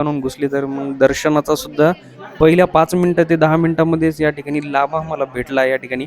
म्हणून घुसली तर मग दर्शनाचा सुद्धा पहिल्या पाच मिनिटं ते दहा मिनिटामध्येच या ठिकाणी लाभ आम्हाला भेटला या ठिकाणी.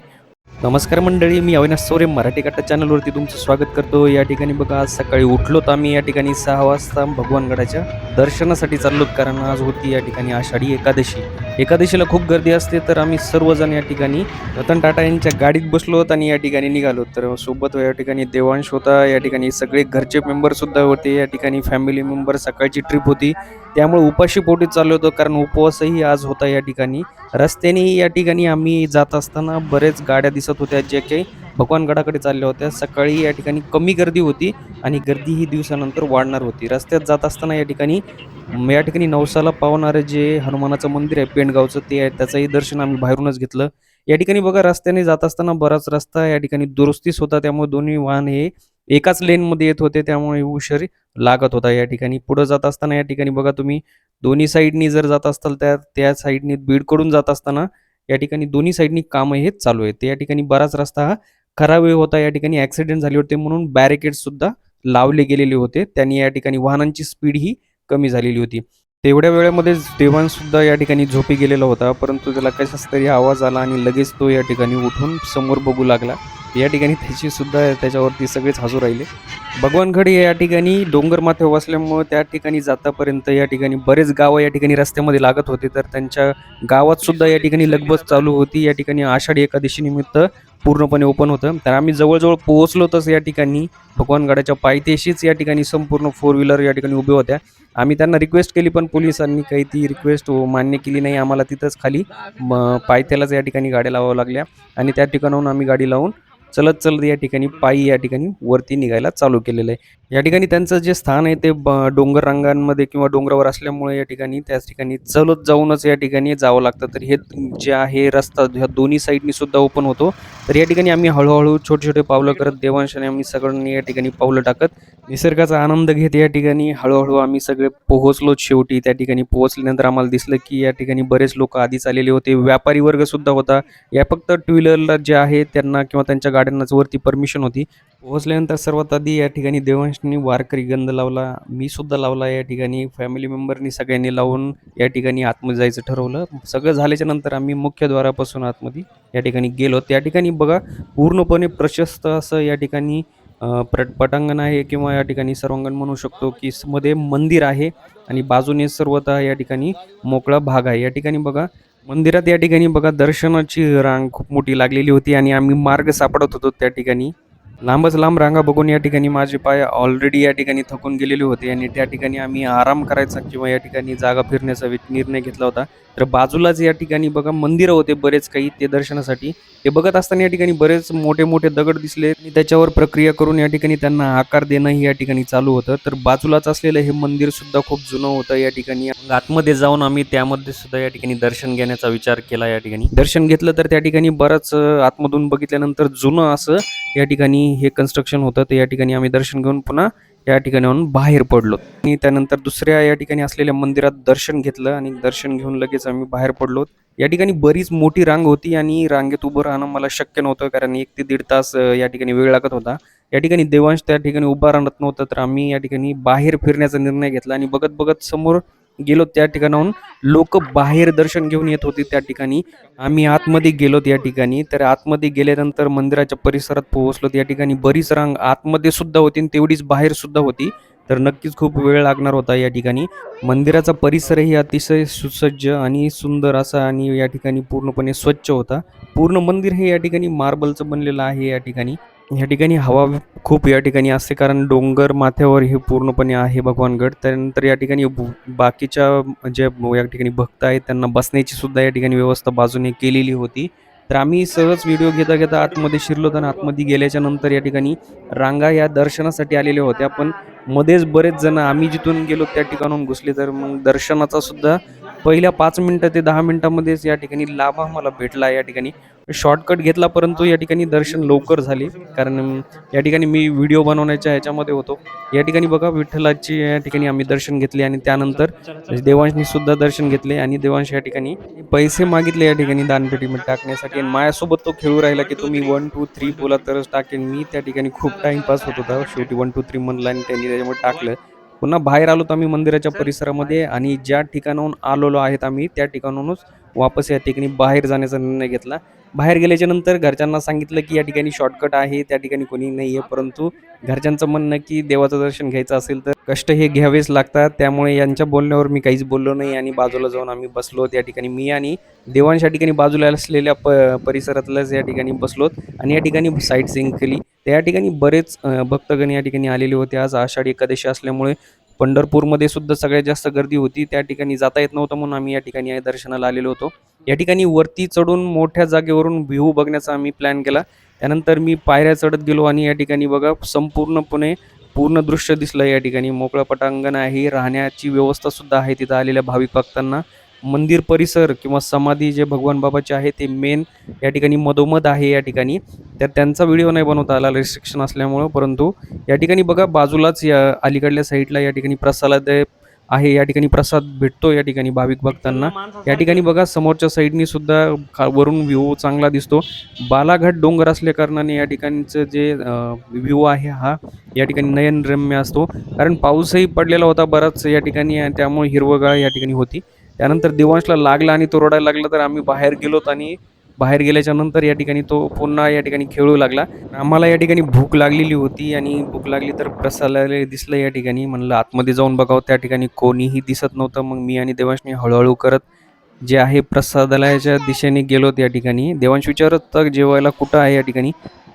नमस्कार मंडळी मी अविनाश सोरे मराठी कट्टा चॅनलवरती तुमचं स्वागत करतो. या ठिकाणी बघा आज सकाळी उठलो तर आम्ही. या ठिकाणी सहा वाजता भगवानगडाच्या दर्शनासाठी चाललो कारण आज होती या ठिकाणी आषाढी एकादशी. एकादशीला खूप गर्दी असते तर आम्ही सर्वजण या ठिकाणी रतन टाटा यांच्या गाडीत बसलो होत आणि या ठिकाणी निघालो तर सोबत या ठिकाणी देवांश होता या ठिकाणी सगळे घरचे मेंबरसुद्धा होते. या ठिकाणी फॅमिली मेंबर सकाळची ट्रिप होती. त्यामुळे उपाशी पोटी चाललो होतो कारण उपवासही आज होता या ठिकाणी. रस्त्याने या ठिकाणी आम्ही जात असताना बरेच गाड्या दिसत होत्या जे काही भगवानगडाकडे चालल्या होत्या. सकाळी या ठिकाणी कमी गर्दी होती आणि गर्दी ही दिवसानंतर वाढणार होती. रस्त्यात जात असताना या ठिकाणी या ठिकाणी नवसाला पावणारं जे हनुमानाचं मंदिर आहे पेंडगावचं ते आहे. त्याचंही दर्शन आम्ही बाहेरूनच घेतलं. या ठिकाणी बघा रस्त्याने जात असताना बराच रस्ता या ठिकाणी दुरुस्तीच होता. त्यामुळे दोन्ही वाहन हे एकाच लेनमध्ये येत होते. त्यामुळे उशीर लागत होता या ठिकाणी. पुढं जात असताना या ठिकाणी बघा तुम्ही दोन्ही साईडनी जर जात असताल त्या त्या साईडनी बीडकडून जात असताना या ठिकाणी दोन्ही साईडनी कामं हे चालू आहे या ठिकाणी बराच रस्ता हा खराब होता या ठिकाणी ऍक्सिडेंट झाले होते म्हणून बॅरिकेड सुद्धा लावले गेलेले होते. त्यांनी या ठिकाणी वाहनांची स्पीड ही कमी झालेली होती. तेवढ्या वेळेमध्ये देवान सुद्धा या ठिकाणी झोपी गेलेला होता परंतु त्याला कशाच तरी आवाज आला आणि लगेच तो या ठिकाणी उठून समोर बघू लागला. या ठिकाणी त्याची सुद्धा त्याच्यावरती सगळेच हजू राहिले. भगवानगड या ठिकाणी डोंगर माथे असल्यामुळे त्या ठिकाणी जातापर्यंत या ठिकाणी बरेच गावं या ठिकाणी रस्त्यामध्ये लागत होते. तर त्यांच्या गावात सुद्धा या ठिकाणी लगबग चालू होती. या ठिकाणी आषाढी एकादशी निमित्त पूर्णपणे ओपन होतं. तर आम्ही जवळजवळ पोहोचलो तसं या ठिकाणी. भगवानगडाच्या पायथ्याशीच या ठिकाणी संपूर्ण फोर व्हीलर या ठिकाणी उभे होत्या. आम्ही त्यांना रिक्वेस्ट केली पण पोलिसांनी काही ती रिक्वेस्ट मान्य केली नाही. आम्हाला तिथंच खाली म पायथ्यालाच या ठिकाणी गाड्या लावाव्या लागल्या. आणि त्या ठिकाणाहून आम्ही गाडी लावून चलत चलत या ठिकाणी पायी या ठिकाणी वरती निघायला चालू केलेलं आहे. या ठिकाणी त्यांचं जे स्थान आहे ते ब- डोंगर रांगांमध्ये किंवा डोंगरावर असल्यामुळे या ठिकाणी त्याच ठिकाणी चलत जाऊनच या ठिकाणी जावं लागतं. तर हे जे आहे रस्ता ह्या दोन्ही साईडनी सुद्धा ओपन होतो. तर या ठिकाणी आम्ही हळूहळू छोटे छोटे पावलं करत देवांशाने आम्ही सगळ्यांनी या ठिकाणी पावलं टाकत निसर्गाचा आनंद घेत या ठिकाणी हळूहळू आम्ही सगळे पोहोचलो. शेवटी त्या ठिकाणी पोहोचल्यानंतर आम्हाला दिसलं की या ठिकाणी बरेच लोक आधीच आलेले होते. व्यापारी वर्ग सुद्धा होता. या फक्त टू व्हीलरला जे आहे त्यांना किंवा त्यांच्या गाड्यांनाच वरती परमिशन होती. पोहोचल्यानंतर सर्वात आधी या ठिकाणी देवांशनी वारकरी गंध लावला. मी सुद्धा लावला या ठिकाणी. फॅमिली मेंबरनी सगळ्यांनी लावून या ठिकाणी आतमध्ये जायचं ठरवलं. सगळं झाल्याच्यानंतर आम्ही मुख्यद्वारापासून आतमध्ये या ठिकाणी गेलो. त्या ठिकाणी बघा पूर्णपणे प्रशस्त असं या ठिकाणी प्र पटांगण आहे किंवा या ठिकाणी सर्वांगण म्हणू शकतो की मध्ये मंदिर आहे आणि बाजूने सर्वतः या ठिकाणी मोकळा भाग आहे. या ठिकाणी बघा मंदिरात या ठिकाणी बघा दर्शनाची रांग खूप मोठी लागलेली होती आणि आम्ही मार्ग सापडत होतो त्या ठिकाणी. लांबच लांब रांगा बघून या ठिकाणी माझे पाय ऑलरेडी या ठिकाणी थकून गेलेले होते आणि त्या ठिकाणी आम्ही आराम करायचा किंवा या ठिकाणी जागा फिरण्याचा निर्णय घेतला होता. तर बाजूलाच या ठिकाणी बघा मंदिरं होते बरेच काही ते दर्शनासाठी. ते बघत असताना या ठिकाणी बरेच मोठे मोठे दगड दिसले आणि त्याच्यावर प्रक्रिया करून या ठिकाणी त्यांना आकार देणंही या ठिकाणी चालू होतं. तर बाजूलाच असलेलं हे मंदिर सुद्धा खूप जुनं होतं या ठिकाणी. आतमध्ये जाऊन आम्ही त्यामध्ये सुद्धा या ठिकाणी दर्शन घेण्याचा विचार केला या ठिकाणी. दर्शन घेतलं तर त्या ठिकाणी बरंच आतमधून बघितल्यानंतर जुनं असं या ठिकाणी हे कन्स्ट्रक्शन होतं तर या ठिकाणी आम्ही दर्शन घेऊन पुन्हा या ठिकाणाहून बाहेर पडलो. आणि त्यानंतर दुसऱ्या या ठिकाणी असलेल्या मंदिरात दर्शन घेतलं आणि दर्शन घेऊन लगेच आम्ही बाहेर पडलो. या ठिकाणी बरीच मोठी रांग होती आणि रांगेत उभं राहणं मला शक्य नव्हतं कारण एक ते दीड तास या ठिकाणी वेळ लागत होता. या ठिकाणी देवांश त्या ठिकाणी उभा राहत नव्हतं तर आम्ही या ठिकाणी बाहेर फिरण्याचा निर्णय घेतला आणि बघत बघत समोर गेलो त्या ठिकाणाहून. लोक बाहेर दर्शन घेऊन येत होते त्या ठिकाणी. आम्ही आतमध्ये गेलो त्या ठिकाणी. तर आतमध्ये गेल्यानंतर मंदिराच्या परिसरात पोहोचलो त्या ठिकाणी. बरीच रांग आतमध्ये सुद्धा होती आणि तेवढीच बाहेर सुद्धा होती. तर नक्कीच खूप वेळ लागणार होता या ठिकाणी. मंदिराचा परिसरही अतिशय सुसज्ज आणि सुंदर असा आणि या ठिकाणी पूर्णपणे स्वच्छ होता. पूर्ण मंदिर हे या ठिकाणी मार्बलचं बनलेलं आहे या ठिकाणी. या ठिकाणी हवा खूप या ठिकाणी असते कारण डोंगर माथ्यावर हे पूर्णपणे आहे भगवानगड. त्यानंतर या ठिकाणी बाकीच्या जे या ठिकाणी भक्त आहेत त्यांना बसण्याची सुद्धा या ठिकाणी व्यवस्था बाजूने केलेली होती. तर आम्ही सहज व्हिडिओ घेता घेता आतमध्ये शिरलो तर आतमध्ये गेल्याच्यानंतर या ठिकाणी रांगा या दर्शनासाठी आलेल्या होत्या. पण मध्येच बरेच जण आम्ही जिथून गेलो त्या ठिकाणाहून घुसले. तर मग दर्शनाचा सुद्धा पहिल्या पाच मिनिटं ते दहा मिनिटामध्येच या ठिकाणी लाभ आम्हाला भेटला या ठिकाणी. शॉर्टकट घेतला परंतु या ठिकाणी दर्शन लवकर झाले. कारण या ठिकाणी मी व्हिडिओ बनवण्याच्या ह्याच्यामध्ये होतो. या ठिकाणी बघा विठ्ठलाची या ठिकाणी आम्ही दर्शन घेतले आणि त्यानंतर देवांशनी सुद्धा दर्शन घेतले आणि देवांश या ठिकाणी पैसे मागितले या ठिकाणी दानपेटीमध्ये टाकण्यासाठी. आणि माझ्यासोबत तो खेळू राहिला की तुम्ही वन टू थ्री बोला तरच टाकेन. मी त्या ठिकाणी खूप टाइमपास होत होता. शेवटी वन टू थ्री म्हणला आणि त्यांनी त्याच्यामध्ये टाकलं. पुन्हा बाहेर आलो आम्ही मंदिराच्या परिसरामध्ये आणि ज्या ठिकाणाहून आलेलो आहेत आम्ही त्या ठिकाणाहूनच वापस या ठिकाणी बाहेर जाण्याचा निर्णय घेतला. बाहेर गेल्याच्यानंतर घरच्यांना सांगितलं की या ठिकाणी शॉर्टकट आहे त्या ठिकाणी कोणी नाही आहे परंतु घरच्यांचं म्हणणं की देवाचं दर्शन घ्यायचं असेल तर कष्ट हे घ्यावेच लागतात. त्यामुळे यांच्या बोलण्यावर मी काहीच बोललो नाही आणि बाजूला जाऊन आम्ही बसलो. त्या ठिकाणी मी आणि देवांच्या ठिकाणी बाजूला असलेल्या प परिसरातल्याच या ठिकाणी बसलोत आणि या ठिकाणी साईट सिंग केली. त्या ठिकाणी बरेच भक्तगण या ठिकाणी आलेले होते. आज आषाढी एकादशी असल्यामुळे पंढरपूरमध्ये सुद्धा सगळ्यात जास्त गर्दी होती. त्या ठिकाणी जाता येत नव्हतं म्हणून आम्ही या ठिकाणी दर्शनाला आलेलो होतो. या ठिकाणी वरती चढून मोठ्या जागेवरून व्ह्यू बघण्याचा आम्ही प्लॅन केला. त्यानंतर मी पायऱ्या चढत गेलो आणि या ठिकाणी बघा संपूर्णपणे पूर्ण दृश्य दिसलं. या ठिकाणी मोकळं पटांगण आहे. राहण्याची व्यवस्था सुद्धा आहे तिथं आलेल्या भाविक भक्तांना. मंदिर परिसर किंवा समाधी जे भगवान बाबाचे आहे ते मेन या ठिकाणी मधोमध आहे या ठिकाणी. तर त्यांचा व्हिडिओ नाही बनवता आला रिस्ट्रिक्शन असल्यामुळं. परंतु या ठिकाणी बघा बाजूलाच या अलीकडल्या साईडला या ठिकाणी प्रसादालय आहे. या ठिकाणी प्रसाद भेटतो या ठिकाणी भाविक भक्तांना. या ठिकाणी बघा समोरच्या साईडनी सुद्धा वरून व्ह्यू चांगला दिसतो. बालाघाट डोंगर असल्या कारणाने या ठिकाणचं जे व्ह्यू आहे हा या ठिकाणी नयनरम्य असतो. कारण पाऊसही पडलेला होता बराच या ठिकाणी त्यामुळे हिरवगाळ या ठिकाणी होती. त्यानंतर देवांशला लागला आणि तो रडायला लागला तर आम्ही बाहेर गेलोत आणि बाहेर गेल्याच्यानंतर या ठिकाणी तो पुन्हा या ठिकाणी खेळू लागला. आम्हाला या ठिकाणी भूक लागलेली होती आणि भूक लागली तर प्रसादालय दिसलं या ठिकाणी. म्हणलं आतमध्ये जाऊन बघावं त्या ठिकाणी कोणीही दिसत नव्हतं. मग मी आणि देवांशने हळूहळू करत जे आहे प्रसादालयाच्या दिशेने गेलो त्या ठिकाणी. देवांश विचारत तर जेवायला कुठं आहे या ठिकाणी?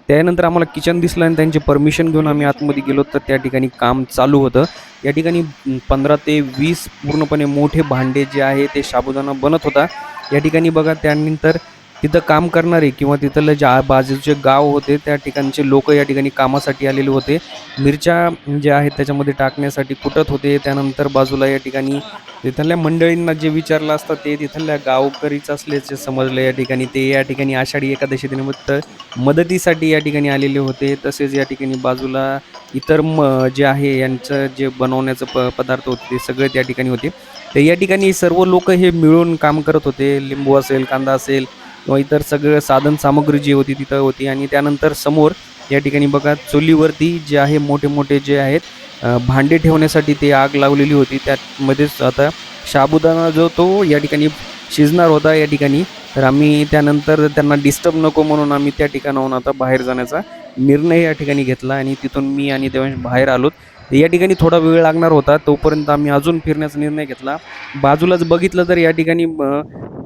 त्यानंतर आम्हाला किचन दिसलं आणि त्यांची परमिशन घेऊन आम्ही आतमध्ये गेलो तर त्या ठिकाणी काम चालू होतं. या ठिकाणी पंधरा ते वीस पूर्णपणे मोठे भांडे जे आहे ते साबुदाणा बनत होता. या ठिकाणी बघा त्यानंतर तिथं काम करणारे किंवा तिथलं ज्या बाजूचे गाव होते त्या ठिकाणचे लोक या ठिकाणी कामासाठी आलेले होते. मिरच्या ज्या आहेत त्याच्यामध्ये टाकण्यासाठी कुटत होते. त्यानंतर बाजूला या ठिकाणी तिथल्या मंडळींना जे विचारलं असतं ते तिथल्या गावकरीच असल्याचे समजलं या ठिकाणी. ते या ठिकाणी आषाढी एकादशी निमित्त मदतीसाठी या ठिकाणी आलेले होते. तसेच या ठिकाणी बाजूला इतर म जे आहे यांचं जे बनवण्याचं प पदार्थ होते ते सगळे त्या ठिकाणी होते. तर या ठिकाणी सर्व लोक हे मिळून काम करत होते. लिंबू असेल कांदा असेल किंवा इतर सगळं साधन सामग्री जी होती तिथं होती. आणि त्यानंतर समोर या ठिकाणी बघा चुलीवरती जे आहे मोठे मोठे जे आहेत भांडे ठेवण्यासाठी ते आग लावलेली होती. त्यामध्येच आता शाबुदाना जो तो या ठिकाणी शिजणार होता या ठिकाणी. तर आम्ही त्यानंतर त्यांना डिस्टर्ब नको म्हणून आम्ही त्या ठिकाणाहून आता बाहेर जाण्याचा निर्णय या ठिकाणी घेतला. आणि तिथून मी आणि देवांश बाहेर आलोत. या ठिकाणी थोडा वेळ लागणार होता तोपर्यंत आम्ही अजून फिरण्याचा निर्णय घेतला. बाजूलाच बघितलं तर या ठिकाणी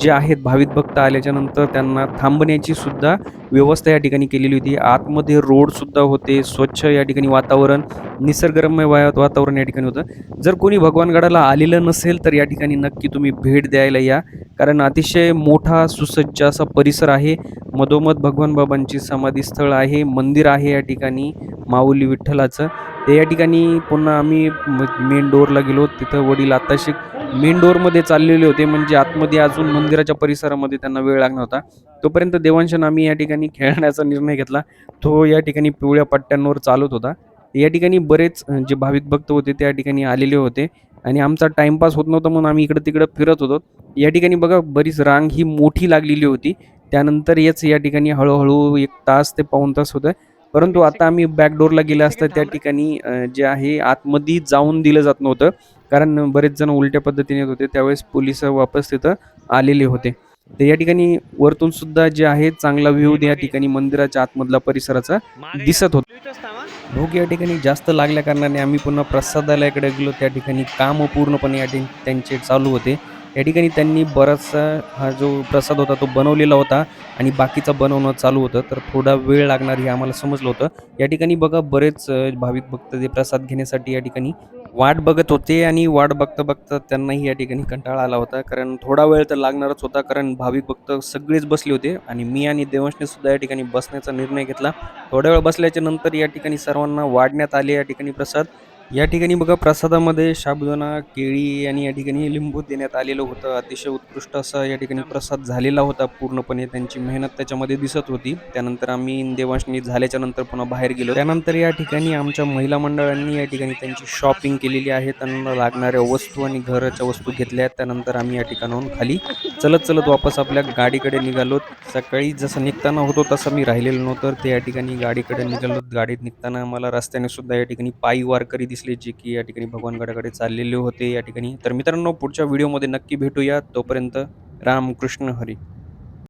जे आहेत भाविक भक्त आल्याच्यानंतर त्यांना थांबण्याची सुद्धा व्यवस्था या ठिकाणी केलेली होती. आतमध्ये रोडसुद्धा होते स्वच्छ या ठिकाणी वातावरण निसर्गरम्य वाया- वातावरण या ठिकाणी होतं. जर कोणी भगवानगडाला आलेलं नसेल तर या ठिकाणी नक्की तुम्ही भेट द्यायला या. कारण अतिशय मोठा सुसज्ज असा परिसर आहे. मधोमध भगवान बाबांची समाधी स्थळ आहे मंदिर आहे या ठिकाणी माऊली विठ्ठलाचं. ते या ठिकाणी पुन्हा आम्ही मेन डोअरला गेलो. तिथं वडील आत्ताशी मेन डोअरमध्ये चाललेले होते. म्हणजे आतमध्ये अजून मंदिराच्या परिसरामध्ये त्यांना वेळ लागणार होता. तोपर्यंत देवांशन आम्ही या ठिकाणी खेळण्याचा निर्णय घेतला. तो या ठिकाणी पिवळ्या पट्ट्यांवर चालत होता. या ठिकाणी बरेच जे भाविक भक्त होते त्या ठिकाणी आलेले होते. आणि आमचा टाइमपास होत नव्हता म्हणून आम्ही इकडं तिकडं फिरत होतो. या ठिकाणी बघा बरीच रांग ही मोठी लागलेली होती. त्यानंतर याच या ठिकाणी हळूहळू एक तास ते पाऊण तास होतं. परंतु आता आम्ही बॅकडोरला गेलं असता त्या ठिकाणी जे आहे आतमध्ये जाऊन दिलं जात नव्हतं. कारण बरेच जण उलट्या पद्धतीने येत होते. त्यावेळेस पोलीस वापस तिथं आलेले होते. तर या ठिकाणी वरतून सुद्धा जे आहे चांगला व्ह्यू या ठिकाणी मंदिराच्या आतमधला परिसराचा दिसत होता. भूक या ठिकाणी जास्त लागल्या कारणाने आम्ही पुन्हा प्रसादालयाकडे गेलो. त्या ठिकाणी काम पूर्णपणे या ठिकाणी त्यांचे चालू होते. या ठिकाणी त्यांनी बराचसा हा जो प्रसाद होता तो बनवलेला होता आणि बाकीचं बनवणं चालू होतं. तर थोडा वेळ लागणार हे आम्हाला समजलं होतं. या ठिकाणी बघा बरेच भाविक भक्त ते प्रसाद घेण्यासाठी या ठिकाणी वाट बघत होते आणि वाट बघता बघता त्यांनाही या ठिकाणी कंटाळा आला होता. कारण थोडा वेळ तर लागणारच होता. कारण भाविक भक्त सगळेच बसले होते आणि मी आणि देवंशने सुद्धा या ठिकाणी बसण्याचा निर्णय घेतला. थोड्या वेळ बसल्याच्या नंतर या ठिकाणी सर्वांना वाढण्यात आले. या ठिकाणी प्रसाद या ठिकाणी बघा प्रसादामध्ये साबुदाणा केळी आणि या ठिकाणी लिंबू देण्यात आलेलं होतं. अतिशय उत्कृष्ट असा या ठिकाणी प्रसाद झालेला होता. पूर्णपणे त्यांची मेहनत त्याच्यामध्ये दिसत होती. त्यानंतर आम्ही देवांशनी झाल्याच्यानंतर पुन्हा बाहेर गेलो. त्यानंतर या ठिकाणी आमच्या महिला मंडळांनी या ठिकाणी त्यांची शॉपिंग केलेली आहे. त्यांना लागणाऱ्या वस्तू आणि घराच्या वस्तू घेतल्या आहेत. त्यानंतर आम्ही या ठिकाणाहून खाली चलत चलत वापस आपल्या गाडीकडे निघालो. सकाळी जसं निघताना होतो तसं मी राहिलेलो नव्हतं. ते या ठिकाणी गाडीकडे निघालो. गाडीत निघताना आम्हाला रस्त्याने सुद्धा या ठिकाणी पायी वारकरी दिसले जे की या ठिकाणी भगवानगडाकडे चाललेले होते या ठिकाणी. तर मित्रांनो पुढच्या व्हिडिओमध्ये नक्की भेटूया. तोपर्यंत राम कृष्ण हरी.